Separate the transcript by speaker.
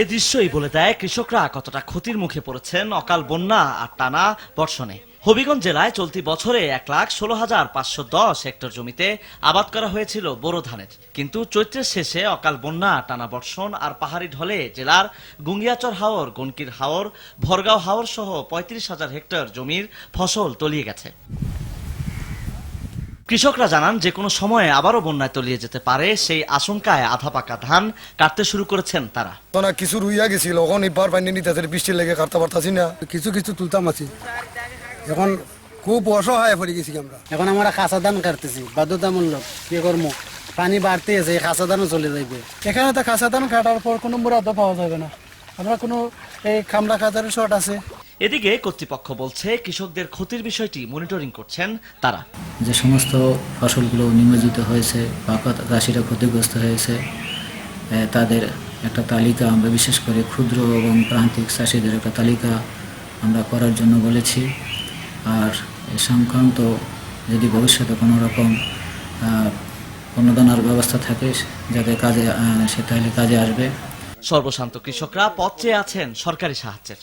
Speaker 1: এ দৃশ্যই বলে দেয় কৃষকরা, কতটা ক্ষতির মুখে পড়েছেন অকাল বন্যা আর টানা বর্ষণে। হবিগঞ্জ জেলায় চলতি বছরে এক লাখ ষোলো হাজার পাঁচশো দশ হেক্টর জমিতে আবাদ করা হয়েছিল বোরো ধানের। কিন্তু চৈত্রের শেষে অকাল বন্যা, টানা বর্ষণ আর পাহাড়ি ঢলে জেলার গুঙ্গিয়াচর হাওর, গনকির হাওর, ভরগাঁও হাওর সহ পঁয়ত্রিশ হাজার হেক্টর জমির ফসল তলিয়ে গেছে। কৃষকরা জানান যে কোনো সময়ে আবারও বন্যায় তলিয়ে যেতে পারে সেই আশঙ্কায় আধা পাকা ধান কাটতে শুরু করেছেন তারা।
Speaker 2: না কিছু রুইয়া গেছিল এখন এবার পানি নিতেছে বৃষ্টির লেগে কাটতে পারতাছি না।
Speaker 3: কিছু কিছু তুলতাম আছি। এখন খুব অসহায় পড়ে গেছি আমরা। এখন আমরা কাঁচা ধান কাটতেছি বাধ্যতামূলক কি করব? পানি বাড়তে আছে এই কাঁচা ধানও চলে যাইবে। এখানে তো কাঁচা ধান কাটার পর কোনো মুরাদ পাওয়া যাবে না। আমরা কোনো এই খামলা খাতারের শর্ট আছে।
Speaker 1: এদিকে কর্তৃপক্ষ বলছে কৃষকদের ক্ষতির বিষয়টি মনিটরিং করছেন তারা।
Speaker 4: যে সমস্ত ফসলগুলো নিমজ্জিত হয়েছে বা চাষিরা ক্ষতিগ্রস্ত হয়েছে তাদের একটা তালিকা আমরা বিশেষ করে ক্ষুদ্র এবং প্রান্তিক চাষিদের একটা তালিকা আমরা করার জন্য বলেছি। আর এ সংক্রান্ত যদি ভবিষ্যতে কোনো রকম অনুদানের ব্যবস্থা থাকে যাতে কাজে সে তাহলে কাজে আসবে।
Speaker 1: সর্বশান্ত কৃষকরা পথ চেয়ে আছেন সরকারি সাহায্যের।